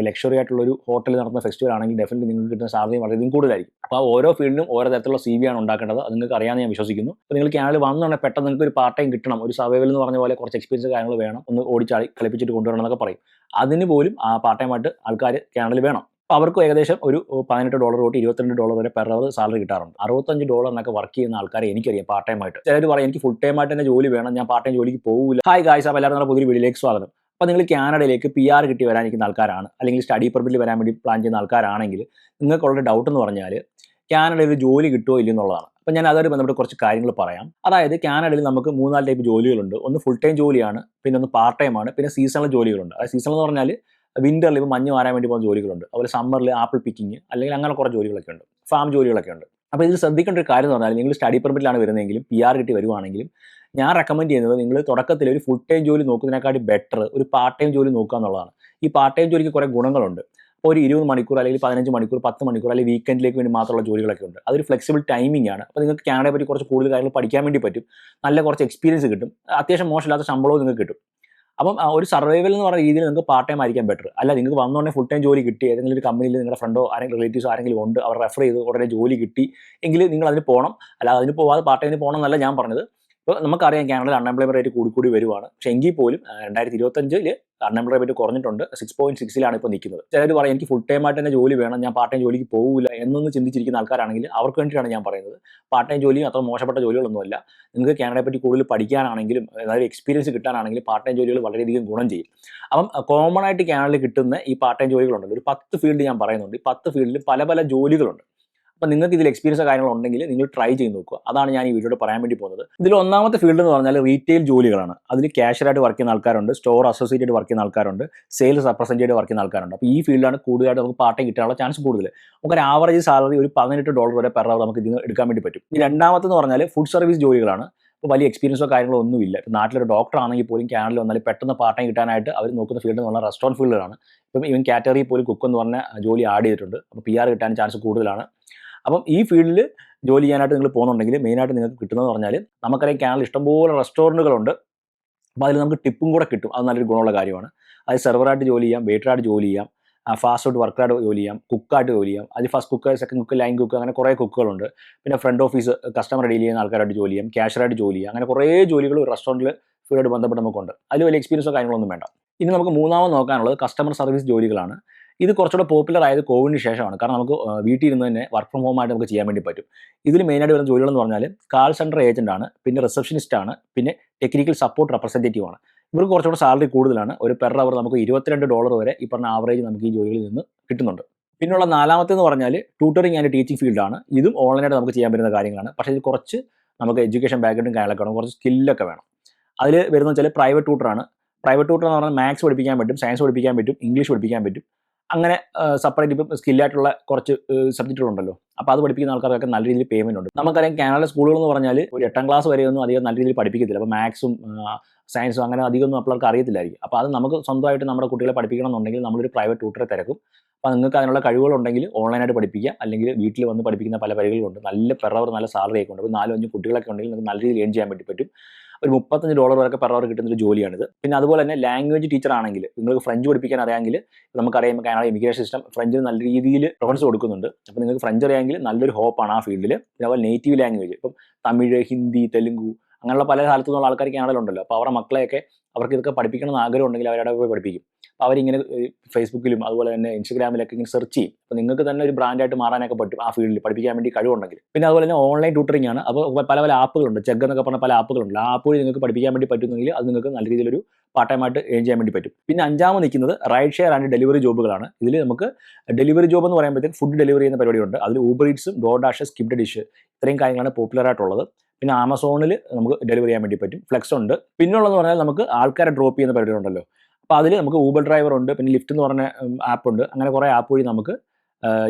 ഇപ്പോൾ ലക്ഷറി ആയിട്ടുള്ള ഒരു ഹോട്ടലിൽ നടത്തുന്ന ഫെസ്റ്റിവൽ ആണെങ്കിൽ ഡെഫിനറ്റ്ലി നിങ്ങൾക്ക് കിട്ടുന്ന സാലറി വളരെയധികം കൂടുതലായിരിക്കും. അപ്പോൾ ഓരോ ഫീൽഡിനും ഓരോ തരത്തിലുള്ള സി വി ആണ് ഉണ്ടാക്കേണ്ടത്. അത് നിങ്ങൾക്ക് അറിയാമെന്ന് ഞാൻ വിശ്വസിക്കുന്നു. അപ്പോൾ നിങ്ങൾ ക്യാനൽ വന്നുണ്ടെങ്കിൽ പെട്ടെന്ന് നിങ്ങൾക്ക് ഒരു പാർട്ട് ടൈം കിട്ടണം. ഒരു സർവൈവൽ എന്ന് പറഞ്ഞ പോലെ കുറച്ച് എക്സ്പീരിയൻസ് കാര്യങ്ങൾ വേണം. ഒന്ന് ഓടിച്ചാടി കളിപ്പിച്ചിട്ട് കൊണ്ടുവരണം എന്നൊക്കെ പറയും. അതിന് പോലും ആ പാർട്ട് ടൈം ആയിട്ട് ആൾക്കാർ ക്യാനൽ വേണം. അപ്പോൾ അവർക്ക് ഏകദേശം ഒരു പതിനെട്ട് ഡോളർ തൊട്ട് ഇരുപത്തിരണ്ട് ഡോളർ വരെ പെർ അവർ സാലറി കിട്ടാറുണ്ട്. അറുപത്തഞ്ച് ഡോളറിനൊക്കെ വർക്ക് ചെയ്യുന്ന ആൾക്കാരെ എനിക്കറിയാം പാർട്ട് ടൈം ആയിട്ട്. ചിലർ പറയും എനിക്ക് ഫുൾ ടൈം ആയിട്ട് തന്നെ ജോലി വേണം. ഞാൻ പാർട്ട് ടൈം ജോലിക്ക് പോകില്ല ഹായ് ഗായ്സ് അപ്പോൾ എല്ലാവരും നമ്മുടെ പുതിയ വീഡിയോയിലേക്ക് സ്വാഗതം. അപ്പോൾ നിങ്ങൾ കാനഡയിലേക്ക് പി ആർ കിട്ടി വരാനിരിക്കുന്ന ആൾക്കാരാണ്. അല്ലെങ്കിൽ സ്റ്റഡി പെർമിറ്റിൽ വരാൻ വേണ്ടി പ്ലാൻ ചെയ്യുന്ന ആൾക്കാരാണെങ്കിൽ നിങ്ങൾക്കുള്ള ഡൗട്ട് എന്ന് പറഞ്ഞാൽ കാനഡയിൽ ജോലി കിട്ടുമോ ഇല്ലെന്നുള്ളതാണ് എന്നുള്ളതാണ്. അപ്പോൾ ഞാൻ അതുമായി ബന്ധപ്പെട്ട് കുറച്ച് കാര്യങ്ങൾ പറയാം. അതായത് കാനഡയിൽ നമുക്ക് മൂന്നാൽ ടൈപ്പ് ജോലികളുണ്ട്. ഒന്ന് ഫുൾ ടൈം ജോലിയാണ് പിന്നെ ഒന്ന് പാർട്ട് ടൈം ആണ് പിന്നെ സീസണൽ ജോലികളുണ്ട്. അതായത് സീസണൽ എന്ന് പറഞ്ഞാൽ വിന്ററിൽ ഇപ്പോൾ മഞ്ഞ് മാറാൻ വേണ്ടി പോകുന്ന ജോലികളുണ്ട്. അതുപോലെ സമ്മറിൽ ആപ്പിൾ പിക്കിങ് അല്ലെങ്കിൽ അങ്ങനെ കുറേ ജോലികളൊക്കെ ഉണ്ട്. ഫാം ജോലികളൊക്കെ ഉണ്ട്. അപ്പോൾ ഇതിൽ ശ്രദ്ധിക്കേണ്ട ഒരു കാര്യം എന്ന് പറഞ്ഞാൽ നിങ്ങൾ സ്റ്റഡി പെർമിറ്റിലാണ് വരുന്നതെങ്കിലും പി ആർ കിട്ടി വരുവാണെങ്കിലും ഞാൻ റെക്കമെൻഡ് ചെയ്യുന്നത് നിങ്ങൾ തുടക്കത്തിൽ ഒരു ഫുൾ ടൈം ജോലി നോക്കുന്നതിനെക്കാട്ടി ബെറ്റർ ഒരു പാർട്ട് ടൈം ജോലി നോക്കുക എന്നുള്ളതാണ്. ഈ പാർട്ട് ടൈം ജോലിക്ക് കുറേ ഗുണങ്ങളുണ്ട്. അപ്പോൾ ഒരു ഇരുപത് മണിക്കൂർ അല്ലെങ്കിൽ പതിനഞ്ച് മണിക്കൂർ പത്ത് മണിക്കൂർ അല്ലെങ്കിൽ വീക്കെൻഡിലേക്ക് വേണ്ടി മാത്രമുള്ള ജോലികളൊക്കെ ഉണ്ട്. അതൊരു ഫ്ലെക്സിബിൾ ടൈമിംഗ് ആണ്. അപ്പോൾ നിങ്ങൾക്ക് കാനഡയെ പറ്റി കുറച്ച് കൂടുതൽ കാര്യങ്ങൾ പഠിക്കാൻ വേണ്ടി പറ്റും. നല്ല കുറച്ച് എക്സ്പീരിയൻസ് കിട്ടും. അത്യാവശ്യം മോശമില്ലാത്ത ശമ്പളവും നിങ്ങൾക്ക് കിട്ടും. അപ്പം ഒരു സർവൈവൽ എന്ന് പറയുന്ന രീതിയിൽ നിങ്ങൾക്ക് പാർട്ട് ടൈം ആയിരിക്കാൻ ബെറ്റർ അല്ല നിങ്ങൾക്ക് വന്നുകൊണ്ടേ ഫുൾ ടൈം ജോലി കിട്ടി. ഏതെങ്കിലും ഒരു കമ്പനിയിൽ നിങ്ങളുടെ ഫ്രണ്ടോ ആരെങ്കിലും റിലേറ്റീവ്സോ ആരെങ്കിലും ഉണ്ട്. അവർ റെഫർ ചെയ്ത് ഉടനെ ജോലി കിട്ടി. എങ്കിൽ നിങ്ങൾ അതിന് പോകണം അല്ലാതെ അതിന് പോവാതെ പാർട്ട് ടൈമിന് പോകണം എന്നല്ല ഞാൻ പറഞ്ഞത്. ഇപ്പോൾ നമുക്കറിയാം കാനഡയിൽ അൺഎംപ്ലോയ്മെന്റ് റേറ്റ് കൂടി കൂടി വരുവാണ്. പക്ഷേ എങ്കിൽ പോലും രണ്ടായിരത്തി ഇരുപത്തഞ്ചിൽ അൺഎംപ്ലോയ്മെന്റ് റേറ്റ് കുറഞ്ഞിട്ടുണ്ട് സിക്സ് പോയിന്റ് സിക്സിലാണ് ഇപ്പോൾ നിൽക്കുന്നത്. ചിലർ പറയും എനിക്ക് ഫുൾ ടൈം ആയിട്ട് തന്നെ ജോലി വേണം. ഞാൻ പാർട്ട് ടൈം ജോലിക്ക് പോകില്ല എന്നൊന്ന് ചിന്തിച്ചിരിക്കുന്ന ആൾക്കാരാണെങ്കിൽ അവർക്ക് വേണ്ടിയിട്ടാണ് ഞാൻ പറയുന്നത്. പാർട്ട് ടൈം ജോലിയും അത്ര മോശപ്പെട്ട ജോലികളൊന്നുമല്ല നിങ്ങൾക്ക് കാനഡയെ പറ്റി കൂടുതൽ പഠിക്കാനാണെങ്കിലും അതായത് എക്സ്പീരിയൻസ് കിട്ടാനാണെങ്കിലും പാർട്ട് ടൈം ജോലികൾ വളരെയധികം ഗുണം ചെയ്യും. അപ്പം കോമൺ ആയിട്ട് കാനഡയിൽ കിട്ടുന്ന ഈ പാർട്ട് ടൈം ജോലികളുണ്ടല്ലോ ഒരു പത്ത് ഫീൽഡ് ഞാൻ പറയുന്നുണ്ട്. ഈ പത്ത് ഫീൽഡിൽ പല പല ജോലികളുണ്ട്. അപ്പം നിങ്ങൾക്ക് ഇതിൽ എക്സ്പീരിയൻസ് കാര്യങ്ങൾ ഉണ്ടെങ്കിൽ നിങ്ങൾ ട്രൈ ചെയ്ത് നോക്കുക. അതാണ് ഞാൻ ഈ വീഡിയോയിൽ പറയാൻ വേണ്ടി പോകുന്നത്. ഇതിൽ ഒന്നാമത്തെ ഫീൽഡ് എന്ന് പറഞ്ഞാൽ റീറ്റെയിൽ ജോലികളാണ്. അതിൽ ക്യാഷറായിട്ട് വർക്ക് ചെയ്യുന്ന ആൾക്കാരുണ്ട് സ്റ്റോർ അസോസിയേറ്റ് വർക്ക് ചെയ്യുന്ന ആൾക്കാരുണ്ട് സെയിൽസ് റെപ്രസെന്റേറ്റീവ് വർക്ക് ചെയ്യുന്ന ആൾക്കാരുണ്ട്. അപ്പോൾ ഈ ഫീൽഡാണ് കൂടുതലായിട്ട് നമുക്ക് പാർട്ട് കിട്ടാനുള്ള ചാൻസ് കൂടുതൽ. നമുക്ക് ഒരു ആവറേജ് സാലറി ഒരു പതിനെട്ട് ഡോളർ വരെ പെർ നമുക്ക് ഇതിന് എടുക്കാൻ വേണ്ടി പറ്റും. രണ്ടാമത്തെന്ന് പറഞ്ഞാൽ ഫുഡ് സർവീസ് ജോലികളാണ്. ഇപ്പോൾ വലിയ എക്സ്പീരിയൻസോ കാര്യങ്ങളോ ഒന്നുമില്ല. ഇപ്പോൾ നാട്ടിലൊരു ഡോക്ടർ ആണെങ്കിൽ പോലും കാനഡയിൽ വന്നാൽ പെട്ടെന്ന് പാർട്ട് കിട്ടാനായിട്ട് അവർ നോക്കുന്ന ഫീൽഡ് എന്ന് പറഞ്ഞാൽ റെസ്റ്റോറന്റ് ഫീൽഡാണ് ഇപ്പം ഇവൻ കാറ്റഗറി പോലും കുക്ക് എന്ന് പറഞ്ഞ ജോലി ആഡ് ചെയ്തിട്ടുണ്ട്. അപ്പോൾ പി ആർ കിട്ടാൻ ചാൻസ് കൂടുതലാണ്. അപ്പം ഈ ഫീൽഡിൽ ജോലി ചെയ്യാനായിട്ട് നിങ്ങൾ പോകുന്നുണ്ടെങ്കിൽ മെയിനായിട്ട് നിങ്ങൾക്ക് കിട്ടുന്നതെന്ന് പറഞ്ഞാൽ നമുക്കറിയാം കാനഡയിൽ ഇഷ്ടംപോലെ റെസ്റ്റോറന്റുകളുണ്ട്. അപ്പോൾ അതിൽ നമുക്ക് ടിപ്പും കൂടെ കിട്ടും. അത് നല്ലൊരു ഗുണമുള്ള കാര്യമാണ്. അത് സെർവറായിട്ട് ജോലി ചെയ്യാം വെയിറ്ററായിട്ട് ജോലി ചെയ്യാം ഫാസ്റ്റ് ഫുഡ് വർക്കറായിട്ട് ജോലി ചെയ്യാം കുക്കായിട്ട് ജോലി ചെയ്യാം. അതിൽ first cook second cook line cook അങ്ങനെ കുറേ കുക്കുകളുണ്ട്. പിന്നെ ഫ്രണ്ട് ഓഫീസ് കസ്റ്റമർ ഡീൽ ചെയ്യുന്ന ആൾക്കാരായിട്ട് ജോലി ചെയ്യാം ക്യാഷറായിട്ട് ജോലി ചെയ്യാം. അങ്ങനെ കുറേ ജോലികൾ റെസ്റ്റോറന്റിൽ ഫുഡായിട്ട് ബന്ധപ്പെട്ട് നമുക്കുണ്ട്. അതിൽ വലിയ എക്സ്പീരിയൻസോ കാര്യങ്ങളൊന്നും വേണ്ട. ഇനി നമുക്ക് മൂന്നാമത് നോക്കാനുള്ളത് കസ്റ്റമർ സർവീസ് ജോലികളാണ്. ഇത് കുറച്ചുകൂടെ പോപ്പുലർ ആയത് കോവിഡിന് ശേഷമാണ്. കാരണം നമുക്ക് വീട്ടിൽ ഇരുന്ന് തന്നെ വർക്ക് ഫ്രം ഹോം ആയിട്ട് നമുക്ക് ചെയ്യാൻ വേണ്ടി പറ്റും. ഇതിൽ മെയിനായിട്ട് വരുന്ന ജോലികൾ എന്ന് പറഞ്ഞാൽ കാൾ സെന്റർ ഏജന്റ് ആണ് പിന്നെ റിസപ്ഷനിസ്റ്റ് ആണ് പിന്നെ ടെക്നിക്കൽ സപ്പോർട്ട് റെപ്രസെന്റേറ്റീവ് ആണ്. ഇവർക്ക് കുറച്ചുകൂടെ സാലറി കൂടുതലാണ്. ഒരു പെർ അവർ നമുക്ക് ഇരുപത്തിരണ്ട് ഡോളർ വരെ ഈ പറഞ്ഞ ആവറേജ് നമുക്ക് ഈ ജോലികളിൽ നിന്ന് കിട്ടുന്നുണ്ട്. പിന്നെയുള്ള നാലാമത്തേന്ന് പറഞ്ഞാൽ ട്യൂട്ടറിങ് ആൻഡ് ടീച്ചിങ് ഫീൽഡാണ് ഇതും ഓൺലൈനായിട്ട് നമുക്ക് ചെയ്യാൻ പറ്റുന്ന കാര്യങ്ങളാണ്. പക്ഷേ ഇത് കുറച്ച് നമുക്ക് എഡ്യൂക്കേഷൻ ബാക്ക്ഗ്രൗണ്ടും കാര്യങ്ങളൊക്കെ വേണം. കുറച്ച് സ്കില്ലൊക്കെ വേണം. അതിൽ വരുന്ന വെച്ചാൽ പ്രൈവറ്റ് ട്യൂട്ടറാണ് പ്രൈവറ്റ് ട്യൂട്ടർ എന്ന് പറഞ്ഞാൽ മാത്സ് പഠിപ്പിക്കാൻ പറ്റും സയൻസ് പഠിപ്പിക്കാൻ പറ്റും ഇംഗ്ലീഷ് പഠിപ്പിക്കാൻ പറ്റും. അങ്ങനെ സെപ്പറേറ്റ് ഇപ്പം സ്കില്ലായിട്ടുള്ള കുറച്ച് സബ്ജക്റ്റുകളുണ്ടല്ലോ അപ്പോൾ അത് പഠിപ്പിക്കുന്ന ആൾക്കാർക്കൊക്കെ നല്ല രീതിയിൽ പേയ്മെന്റ് ഉണ്ട്. നമുക്കറിയാം കാനഡ സ്കൂളുകൾ എന്ന് പറഞ്ഞാൽ ഒരു എട്ടാം ക്ലാസ് വരെയൊന്നും അധികം നല്ല രീതിയിൽ പഠിപ്പിക്കത്തില്ല. അപ്പോൾ മാത്സും സയൻസും അങ്ങനെ അധികമൊന്നും അപ്പിള്ളേർക്ക് അറിയത്തില്ലായിരിക്കും. അപ്പോൾ അത് നമുക്ക് സ്വന്തമായിട്ട് നമ്മുടെ കുട്ടികളെ പഠിപ്പിക്കണം എന്നുണ്ടെങ്കിൽ നമ്മളൊരു പ്രൈവറ്റ് ട്യൂട്ടറെ തിരക്കും. അപ്പോൾ നിങ്ങൾക്ക് അതിനുള്ള കഴിവുകളുണ്ടെങ്കിൽ ഓൺലൈനായിട്ട് പഠിപ്പിക്കുക. അല്ലെങ്കിൽ വീട്ടിൽ വന്ന് പഠിപ്പിക്കുന്ന പല വഴികളുണ്ട്. നല്ല പെറവർ നല്ല സാലറി ഒക്കെ ഉണ്ട്. അപ്പോൾ നാലും അഞ്ചും കുട്ടികളൊക്കെ ഉണ്ടെങ്കിൽ നിങ്ങൾക്ക് നല്ല രീതിയിൽ ഏൺ ചെയ്യാൻ വേണ്ടി പറ്റും. ഒരു മുപ്പത്തഞ്ച് ഡോളർ വരെ പെർ അവർ കിട്ടുന്ന ഒരു ജോലിയാണിത്. പിന്നെ അതുപോലെ തന്നെ ലാംഗ്വേജ് ടീച്ചർ ആണെങ്കിൽ നിങ്ങൾക്ക് ഫ്രഞ്ച് പഠിപ്പിക്കാൻ അറിയാമെങ്കിൽ നമുക്കറിയാം കാനഡ ഇമിഗ്രേഷൻ സിസ്റ്റം ഫ്രഞ്ചിന് നല്ല രീതിയിൽ പ്രൊഫൻസ് കൊടുക്കുന്നുണ്ട്. അപ്പോൾ നിങ്ങൾക്ക് ഫ്രഞ്ച് അറിയാമെങ്കിൽ നല്ലൊരു ഹോപ്പാണ് ആ ഫീൽഡിൽ പിന്നെ അതുപോലെ നേറ്റീവ് ലാംഗ്വേജ് ഇപ്പം തമിഴ് ഹിന്ദി തെലുങ്കു അങ്ങനെയുള്ള പല സ്ഥലത്തു നിന്നുള്ള ആൾക്കാർ കാനഡയിലുണ്ടല്ലോ അപ്പോൾ അവരുടെ മക്കളെയൊക്കെ അവർക്ക് ഇതൊക്കെ പഠിപ്പിക്കണം എന്ന് ആഗ്രഹം ഉണ്ടെങ്കിൽ അവരവിടെ പോയി പഠിപ്പിക്കും. അപ്പോൾ അവരിങ്ങനെ ഫേസ്ബുക്കിലും അതുപോലെ തന്നെ ഇൻസ്റ്റഗ്രാമിലൊക്കെ ഇങ്ങനെ സെർച്ച് ചെയ്യും. അപ്പോൾ നിങ്ങൾക്ക് തന്നെ ഒരു ബ്രാൻഡായിട്ട് മാറാനൊക്കെ പറ്റും ആ ഫീൽഡിൽ പഠിപ്പിക്കാൻ വേണ്ടി കഴിവുണ്ടെങ്കിൽ. പിന്നെ അതുപോലെ തന്നെ ഓൺലൈൻ ട്യൂട്ടറിംഗ് ആണ്. അപ്പോൾ പല പല ആപ്പുകളുണ്ട് ചെഗ് എന്നൊക്കെ പറഞ്ഞ പല ആപ്പുകളുണ്ട് ആ ആപ്പ് വഴി നിങ്ങൾക്ക് പഠിപ്പിക്കാൻ വേണ്ടി പറ്റുന്നെങ്കിൽ അത് നിങ്ങൾക്ക് നല്ല രീതിയിലൊരു പാർട്ട് ടൈം ആയിട്ട് ഏൺ ചെയ്യാൻ വേണ്ടി പറ്റും. പിന്നെ അഞ്ചാമത് നിൽക്കുന്നത് റൈഡ് ഷെയർ ആൻഡ് ഡെലിവറി ജോബുകളാണ് ഇതിൽ നമുക്ക് ഡെലിവറി ജോബ് എന്ന് പറയുമ്പോഴത്തേക്ക് ഫുഡ് ഡെലിവറി ചെയ്യുന്ന പരിപാടിയുണ്ട് അതിൽ ഊബർ ഈറ്റ്സും ഡോ ഡാഷ് സ്കിപ്ഡ് ഡിഷ് ഇത്രയും കാര്യങ്ങളാണ് പോപ്പുലർ ആയിട്ടുള്ളത്. പിന്നെ ആമസോണിൽ നമുക്ക് ഡെലിവറി ചെയ്യാൻ വേണ്ടി പറ്റും. ഫ്ലെക്സ് ഉണ്ട് പിന്നുള്ളതെന്ന് പറഞ്ഞാൽ നമുക്ക് ആൾക്കാരെ ഡ്രോപ്പ് ചെയ്യുന്ന പരിപാടി ഉണ്ടല്ലോ അപ്പോൾ അതിൽ നമുക്ക് ഊബർ ഡ്രൈവർ ഉണ്ട് പിന്നെ ലിഫ്റ്റ് എന്ന് പറഞ്ഞ ആപ്പ് ഉണ്ട്. അങ്ങനെ കുറേ ആപ്പ് വഴി നമുക്ക്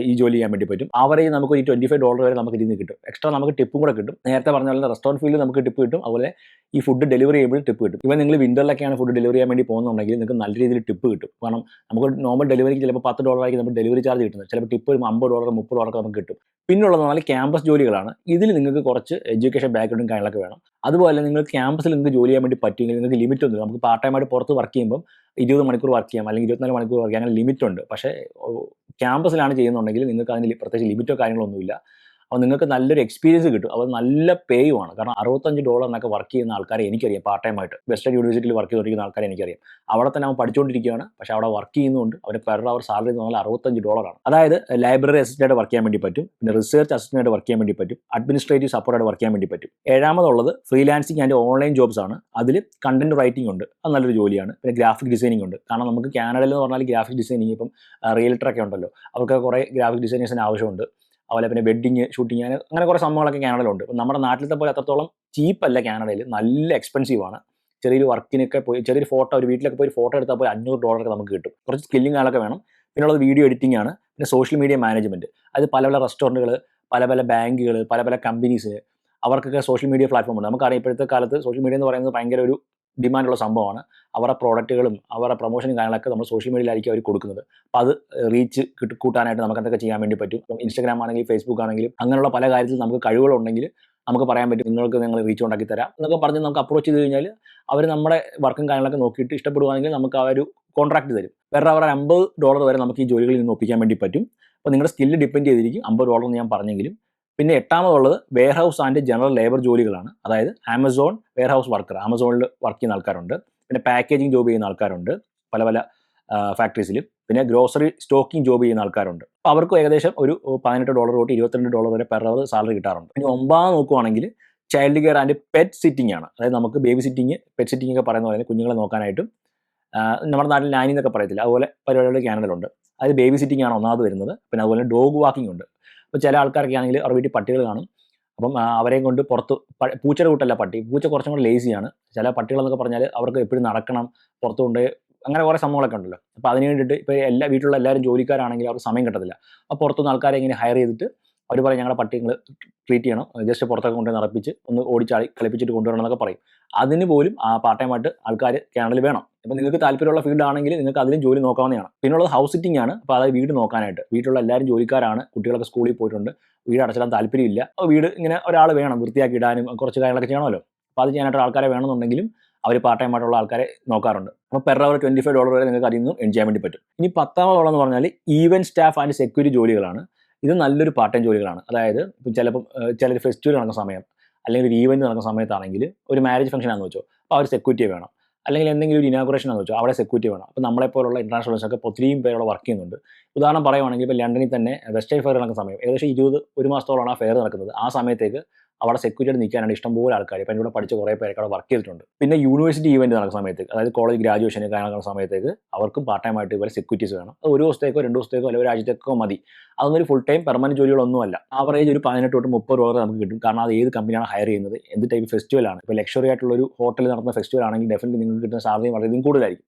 ഈ ജോലി ചെയ്യാൻ വേണ്ടി പറ്റും. അവരെ നമുക്ക് ഈ ട്വന്റി ഫൈവ് ഡോളർ വരെ നമുക്ക് ഇതിൽ നിന്ന് കിട്ടും. എക്സ്ട്രാ നമുക്ക് ടിപ്പും കൂടെ കിട്ടും. നേരത്തെ പറഞ്ഞ പോലെ റെസ്റ്റോറന്റ് ഫീൽഡിൽ നമുക്ക് ടിപ്പ് കിട്ടും. അതുപോലെ ഈ ഫുഡ് ഡെലിവറി ചെയ്യുമ്പോൾ ടിപ്പ് കിട്ടും. ഇവ നിങ്ങൾ വിന്ററിലൊക്കെയാണ് ഫുഡ് ഡെലിവറി ചെയ്യാൻ വേണ്ടി പോകുന്നുണ്ടെങ്കിൽ നിങ്ങൾക്ക് നല്ല രീതിയിൽ ടിപ്പ് കിട്ടും. കാരണം നമുക്ക് നോർമൽ ഡെലിവറിക്ക് ചിലപ്പോൾ പത്ത് ഡോളർ ആയിരിക്കും നമുക്ക് ഡെലിവറി ചാർജ് കിട്ടുന്നത്. ചിലപ്പോൾ ടിപ്പ് ഒരു അമ്പത് ഡോളർ മുപ്പത് ഡോളർ നമുക്ക് കിട്ടും. പിന്നുള്ളതെന്ന് പറഞ്ഞാൽ ക്യാമ്പസ് ജോലികളാണ്. ഇതിൽ നിങ്ങൾക്ക് കുറച്ച് എഡ്യൂക്കേഷൻ ബാക്ക്ഗ്രൗണ്ടും കാര്യങ്ങളൊക്കെ വേണം. അതുപോലെ നിങ്ങൾ ക്യാമ്പസിൽ നിങ്ങൾക്ക് ജോലി ചെയ്യാൻ വേണ്ടി പറ്റുമെങ്കിൽ നിങ്ങൾക്ക് ലിമിറ്റ് ഒന്നും നമുക്ക് പാർട്ട് ടൈം ആയിട്ട് പുറത്ത് വർക്ക് ചെയ്യുമ്പോൾ ഇരുപത് മണിക്കൂർ വർക്ക് ചെയ്യാം അല്ലെങ്കിൽ ഇരുപത്തിനാല് മണിക്കൂർ വർക്ക് ചെയ്യാൻ ലിമിറ്റ് ഉണ്ട്. പക്ഷേ ക്യാമ്പസിലാണ് ചെയ്യുന്നുണ്ടെങ്കിൽ നിങ്ങൾക്ക് അതിന് പ്രത്യേകിച്ച് ലിമിറ്റോ കാര്യങ്ങളൊന്നുമില്ല അപ്പോൾ നിങ്ങൾക്ക് നല്ലൊരു എക്സ്പീരിയൻസ് കിട്ടും. അപ്പോൾ നല്ല പേയുമാണ് കാരണം അറുപത്തഞ്ച് ഡോളർ എന്നൊക്കെ വർക്ക് ചെയ്യുന്ന ആൾക്കാരെ എനിക്കറിയാം പാർട്ട് ടൈം ആയിട്ട് വെസ്റ്റേൺ യൂണിവേഴ്സിറ്റിയിൽ വർക്ക് ചെയ്തിരിക്കുന്ന ആൾക്കാരെ എനിക്കറിയാം. അവിടെ തന്നെ അവൻ പഠിച്ചുകൊണ്ടിരിക്കുകയാണ്. പക്ഷേ അവിടെ വർക്ക് ചെയ്യുന്നുണ്ട്. അവന് പെർ അവർ സാലറി എന്ന് പറഞ്ഞാൽ അറുപത്തഞ്ച് ഡോളറാണ് അതായത് ലൈബ്രറി അസിസ്റ്റന്റ് വർക്ക് ചെയ്യാൻ വേണ്ടി പറ്റും. പിന്നെ റിസർച്ച് അസിസ്റ്റന്റ് വർക്ക് ചെയ്യാൻ വേണ്ടി പറ്റും. അഡ്മിനിസ്ട്രേറ്റീവ് സപ്പോർട്ടായിട്ട് വർക്ക് ചെയ്യാൻ വേണ്ടി പറ്റും. ഏഴാമതുള്ളത് ഫ്രീലാൻസിങ് ആൻഡ് ഓൺലൈൻ ജോബ്സ് ആണ്. അതിൽ കണ്ടന്റ് റൈറ്റിംഗ് ഉണ്ട്. അത് നല്ലൊരു ജോലിയാണ്. പിന്നെ ഗ്രാഫിക് ഡിസൈനിങ് ഉണ്ട്. കാരണം നമുക്ക് കാനഡയിൽ എന്ന് പറഞ്ഞാൽ ഗ്രാഫിക് ഡിസൈനിങ് ഇപ്പം റിയൽറ്റർ ഒക്കെ ഉണ്ടല്ലോ. അവർക്ക് കുറേ ഗ്രാഫിക് ഡിസൈനേഴ്സിന് ആവശ്യമുണ്ട്. അതുപോലെ പിന്നെ വെഡിങ് ഷൂട്ടിങ് അങ്ങനെ അങ്ങനെ കുറേ സംഭവങ്ങളൊക്കെ കാനഡയിലുണ്ട്. ഇപ്പം നമ്മുടെ നാട്ടിലത്തെ പോലെ അത്രത്തോളം ചീപ്പല്ല കാനഡയിൽ. നല്ല എക്സ്പെൻസീവ് ആണ്. ചെറിയൊരു വർക്കിനൊക്കെ പോയി ചെറിയൊരു ഫോട്ടോ ഒരു വീട്ടിലൊക്കെ പോയി ഫോട്ടോ എടുത്താൽ പോയി അഞ്ഞൂറ് ഡോളറൊക്കെ നമുക്ക് കിട്ടും. കുറച്ച് സ്കില്ലിങ് ആളൊക്കെ വേണം. പിന്നെ ഉള്ളത് വീഡിയോ എഡിറ്റിംഗ് ആണ്. പിന്നെ സോഷ്യൽ മീഡിയ മാനേജ്മെന്റ് അത് പല പല റെസ്റ്റോറന്റുകൾ പല പല ബാങ്കുകൾ പല പല കമ്പനീസ് അവർക്കൊക്കെ സോഷ്യൽ മീഡിയ പ്ലാറ്റ്ഫോം ഉണ്ട്. നമുക്കറിയാം ഇപ്പോഴത്തെ കാലത്ത് സോഷ്യൽ മീഡിയ എന്ന് പറയുന്നത് ഭയങ്കര ഒരു ഡിമാൻഡുള്ള സംഭവമാണ്. അവരുടെ പ്രോഡക്റ്റുകളും അവരുടെ പ്രൊമോഷനും കാര്യങ്ങളൊക്കെ നമ്മൾ സോഷ്യൽ മീഡിയയിലായിരിക്കും അവർ കൊടുക്കുന്നത്. അപ്പോൾ അത് റീച്ച് കിട്ട കൂട്ടാനായിട്ട് നമുക്ക് എന്തൊക്കെ ചെയ്യാൻ വേണ്ടി പറ്റും? ഇപ്പം ഇൻസ്റ്റാഗ്രാം ആണെങ്കിലും ഫേസ്ബുക്ക് ആണെങ്കിലും അങ്ങനെയുള്ള പല കാര്യത്തിൽ നമുക്ക് കഴിവുകളുണ്ടെങ്കിൽ നമുക്ക് പറയാൻ പറ്റും നിങ്ങൾക്ക് നിങ്ങൾ റീച്ച് ഉണ്ടാക്കി തരാം എന്നൊക്കെ പറഞ്ഞ് നമുക്ക് അപ്രോച്ച് ചെയ്ത് കഴിഞ്ഞാൽ അവർ നമ്മുടെ വർക്കും കാര്യങ്ങളൊക്കെ നോക്കിയിട്ട് ഇഷ്ടപ്പെടുവാണെങ്കിൽ നമുക്ക് ആ ഒരു കോൺട്രാക്ട് തരും. വേറെ അവർ അമ്പത് ഡോളർ വരെ നമുക്ക് ഈ ജോലികളിൽ നിന്ന് ഒപ്പിക്കാൻ വേണ്ടി പറ്റും. അപ്പോൾ നിങ്ങളുടെ സ്കില്ല് ഡിപ്പെൻഡ് ചെയ്തിരിക്കും. അമ്പത് ഡോളർ എന്ന് ഞാൻ പറഞ്ഞെങ്കിലും പിന്നെ എട്ടാമതുള്ളത് warehouse and general labour ജോലികളാണ്. അതായത് ആമസോൺ വെയർ ഹൗസ് വർക്കർ ആമസോണിൽ വർക്ക് ചെയ്യുന്ന ആൾക്കാരുണ്ട്. പിന്നെ പാക്കേജിങ് ജോബ് ചെയ്യുന്ന ആൾക്കാരുണ്ട് പല പല ഫാക്ടറീസിൽ പിന്നെ ഗ്രോസറി സ്റ്റോക്കിംഗ് ജോബ് ചെയ്യുന്ന ആൾക്കാരുണ്ട്. അപ്പോൾ അവർക്കും ഏകദേശം ഒരു പതിനെട്ട് ഡോളർ തൊട്ട് ഇരുപത്തിരണ്ട് ഡോളർ വരെ പെർ അവർ സാലറി കിട്ടാറുണ്ട്. ഇനി ഒമ്പതാം നോക്കുവാണെങ്കിൽ child care and pet sitting ആണ്. അതായത് നമുക്ക് ബേബി സിറ്റിംഗ് പെറ്റ് സിറ്റിംഗ് ഒക്കെ പറയുന്ന പോലെ കുഞ്ഞുങ്ങളെ നോക്കാനായിട്ടും നമ്മുടെ നാട്ടിൽ നാനി എന്നൊക്കെ പറയത്തില്ല അതുപോലെ പരിപാടികൾ കാനഡയിലുണ്ട് അതായത് ബേബി സിറ്റിംഗ് ആണ് ഒന്നാമത് വരുന്നത്. പിന്നെ അതുപോലെ ഡോഗ് വാക്കിംഗ് ഉണ്ട്. അപ്പോൾ ചില ആൾക്കാരൊക്കെ ആണെങ്കിൽ അവർ വീട്ടിൽ പട്ടികൾ കാണും. അപ്പം അവരെയും കൊണ്ട് പുറത്ത് പൂച്ചയുടെ കൂട്ടല്ല പട്ടി. പൂച്ച കുറച്ചും കൂടെ ലേസിയാണ് ചില പട്ടികളെന്നൊക്കെ പറഞ്ഞാൽ അവർക്ക് എപ്പോഴും നടക്കണം പുറത്തു കൊണ്ട് അങ്ങനെ കുറേ സംഭവങ്ങളൊക്കെ ഉണ്ടല്ലോ. അപ്പോൾ അതിന് വേണ്ടിയിട്ട് ഇപ്പോൾ എല്ലാ വീട്ടിലുള്ള എല്ലാവരും ജോലിക്കാരാണെങ്കിൽ അവർക്ക് സമയം കിട്ടത്തില്ല. അപ്പോൾ പുറത്തുനിന്ന് ആൾക്കാരെ ഇങ്ങനെ ഹയർ ചെയ്തിട്ട് അവർ പറയും ഞങ്ങളുടെ പട്ടികൾ ട്രീറ്റ് ചെയ്യണം. ജസ്റ്റ് പുറത്തൊക്കെ കൊണ്ട് നടപ്പിച്ച് ഒന്ന് ഓടിച്ചാടി കളിപ്പിച്ചിട്ട് കൊണ്ടുവരണം എന്നൊക്കെ പറയും. അതിന് പോലും പാർട്ട് ടൈമായിട്ട് ആൾക്കാർ കേണൽ വേണം. അപ്പോൾ നിങ്ങൾക്ക് താല്പര്യമുള്ള ഫീൽഡ് ആണെങ്കിൽ നിങ്ങൾക്ക് അതിലും ജോലി നോക്കാവുന്നതാണ്. പിന്നുള്ളത് ഹൗസ് സിറ്റിംഗ് ആണ്. അപ്പോൾ അതായത് വീട് നോക്കാനായിട്ട്. വീട്ടിലുള്ള എല്ലാവരും ജോലിക്കാരാണ്. കുട്ടികളൊക്കെ സ്കൂളിൽ പോയിട്ടുണ്ട്. വീട് അടച്ചിടാൻ താല്പര്യമില്ല. വീട് ഇങ്ങനെ ഒരാൾ വേണം വൃത്തിയാക്കി ഇടാനും കുറച്ച് കാര്യങ്ങളൊക്കെ ചെയ്യണമല്ലോ. അപ്പോൾ അത് ചെയ്യാനായിട്ട് ആൾക്കാരെ വേണമെന്നുണ്ടെങ്കിലും അവർ പാർട്ട് ടൈം ആയിട്ടുള്ള ആൾക്കാരെ നോക്കാറുണ്ട്. അപ്പോൾ per hour twenty five dollar വരെ നിങ്ങൾക്ക് അതിൽ നിന്നും ചെയ്യാൻ വേണ്ടി പറ്റും. ഇനി പത്താമതോളം എന്ന് പറഞ്ഞാൽ ഈവൻ സ്റ്റാഫ് ആൻഡ് സെക്യൂരിറ്റി ജോലികളാണ്. ഇത് നല്ലൊരു പാർട്ട് ടൈം ജോലികളാണ്. അതായത് ചിലപ്പം ചിലർ ഫെസ്റ്റിവൽ നടക്കുന്ന സമയം. അല്ലെങ്കിൽ ഒരു ഈവന്റ് നടക്കുന്ന സമയത്താണെങ്കിൽ ഒരു മാരേജ് ഫംഗ്ഷൻ ആണെന്ന് വെച്ചോ അപ്പോൾ അവർ സെക്യൂരിറ്റി വേണം. അല്ലെങ്കിൽ എന്തെങ്കിലും ഒരു ഇനാഗുറേഷൻ ആണെന്ന് വെച്ചോ അവിടെ സെക്യൂരിറ്റി വേണം. അപ്പോൾ നമ്മളെപ്പോലുള്ള ഇന്റർനാഷണൽ ഒക്കെ ഒത്തിരിയും പേരോട് വർക്ക് ചെയ്യുന്നുണ്ട്. ഉദാഹരണം പറയുവാണെങ്കിൽ ഇപ്പോൾ ലണ്ടനിൽ തന്നെ വെസ്റ്റേൺ ഫെയർ നടക്കുന്ന സമയം. ഏകദേശം ഇരുപത് ഒരു മാസത്തോളമാണ് ആ ഫെയർ നടക്കുന്നത്. ആ സമയത്തേക്ക് അവിടെ സെക്യൂരിറ്റി നിൽക്കാനാണ് ഇഷ്ടംപോലെ ആൾക്കാർ ഇപ്പം എന്നോട് പഠിച്ച കുറേ പേരൊക്കെ അവിടെ വർക്ക് ചെയ്തിട്ടുണ്ട്. പിന്നെ യൂണിവേഴ്സിറ്റി ഈവന്റ് നടക്കുന്ന സമയത്തേക്ക് അതായത് കോളേജ് ഗ്രാജുവേഷൻ നടക്കുന്ന സമയത്തേക്ക് അവർക്കും പാർട്ട് ടൈം ആയിട്ട് ഇവരെ സെക്യൂരിറ്റീസ് വേണം. ഒരു ദിവസത്തേക്കോ രണ്ട് ദിവസത്തേക്കോ അല്ലെങ്കിൽ ഒരു ആഴ്ചത്തേക്കോ മതി. അതൊന്നും ഒരു ഫുൾ ടൈം പെർമനന്റ് ജോലികളൊന്നുമല്ല. ആവറേജ് ഒരു പതിനെട്ട് തൊട്ട് മുപ്പത് ഡോളർ നമുക്ക് കിട്ടും. കാരണം അത് ഏത് കമ്പനിയാണ് ഹയർ ചെയ്യുന്നത്? എന്ത് ടൈപ്പ് ഫെസ്റ്റിവൽ ആണ്? ഇപ്പോൾ ലക്ഷറി ആയിട്ടുള്ള ഒരു ഹോട്ടലിൽ നടന്ന ഫെസ്റ്റിവൽ ആണെങ്കിൽ ഡെഫിനറ്റ് നിങ്ങൾക്ക് കിട്ടുന്ന സാലറി വളരെയധികം കൂടുതലായിരിക്കും.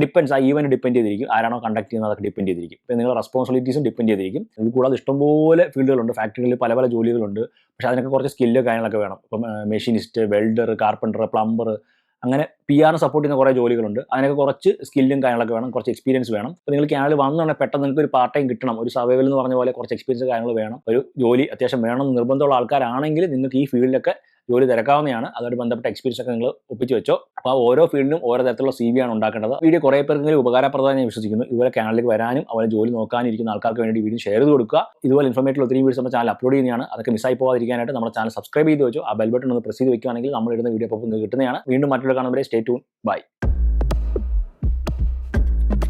ഡിപ്പെൻസ് ആ ഈവന്റ് ഡിപ്പെൻഡ് ചെയ്തിരിക്കും. ആരാണോ കണ്ടക്ട് ചെയ്യുന്നത് അതൊക്കെ ഡിപ്പെൻഡ് ചെയ്തിരിക്കും. ഇപ്പോൾ നിങ്ങളുടെ റെസ്പോൺസിബിലിറ്റീസും ഡിപ്പെൻഡ് ചെയ്തിരിക്കും. ഇത് കൂടാതെ ഇഷ്ടംപോലെ ഫീൽഡുകളുണ്ട് ഫാക്ടറികളിൽ പല പല ജോലികളുണ്ട്. പക്ഷേ അതിനൊക്കെ കുറച്ച് സ്കില്ല് കാര്യങ്ങളൊക്കെ വേണം. ഇപ്പം മെഷീനിസ്റ്റ് വെൽഡർ കാർപ്പന്റർ പ്ലംബർ അങ്ങനെ പി ആറിന് സപ്പോർട്ട് ചെയ്യുന്ന കുറേ ജോലികളുണ്ട്. അതിനൊക്കെ കുറച്ച് സ്കില്ലും കാര്യങ്ങളൊക്കെ വേണം. കുറച്ച് എക്സ്പീരിയൻസ് വേണം. അപ്പോൾ നിങ്ങൾ ക്യാനൽ വന്നുണ്ടെങ്കിൽ പെട്ടെന്ന് നിങ്ങൾക്ക് ഒരു പാർട്ട് ടൈം കിട്ടണം. ഒരു സർവൈവൽ എന്ന് പറഞ്ഞ പോലെ കുറച്ച് എക്സ്പീരിയൻസ് കാര്യങ്ങൾ വേണം. ഒരു ജോലി അത്യാവശ്യം വേണം നിർബന്ധമുള്ള ആൾക്കാരാണെങ്കിൽ നിങ്ങൾക്ക് ഈ ഫീൽഡിലൊക്കെ ജോലി തിരക്കാവുന്നതാണ്. അതുമായിട്ട് ബന്ധപ്പെട്ട എക്സ്പീരിയൻസ് ഒക്കെ നിങ്ങൾ ഒപ്പിച്ച് വെച്ചോ. അപ്പോൾ ഓരോ ഫീൽഡിനും ഓരോ തരത്തിലുള്ള സി ആണ് ഉണ്ടാക്കേണ്ടത്. വീഡിയോ കുറേ പേർക്കെങ്കിലും ഉപകാരപ്രദമായി ഞാൻ വിശ്വസിക്കുന്നു. ഇതുപോലെ ചാനലിലേക്ക് വരാനും അവരെ ജോലി നോക്കാനിരിക്കുന്ന ആൾക്കാർക്ക് വേണ്ടി വീഡിയോ ഷെയർ ചെയ്ത് കൊടുക്കുക. ഇതുപോലെ ഇൻഫോർമേറ്റീവ് ഒത്തിരി വീഡിയോസ് നമ്മുടെ ചാനൽ അപ്ലോഡ് ചെയ്യുന്നതാണ്. അതൊക്കെ മിസ്സായി പോകാതിരിക്കാനായിട്ട് നമ്മുടെ ചാനൽ സബ്സ്ക്രൈബ് ചെയ്ത് വെച്ചോ. ആ ബെൽ ബട്ടൺ ഒന്ന് പ്രസ് ചെയ്ത് വെക്കുകയാണെങ്കിൽ നമ്മൾ ഇടുന്ന വീഡിയോ അപ്പോൾ കിട്ടുന്നതാണ്. വീണ്ടും മറ്റുള്ള കാണുമ്പോൾ സ്റ്റേ ട്യൂൺ ബൈ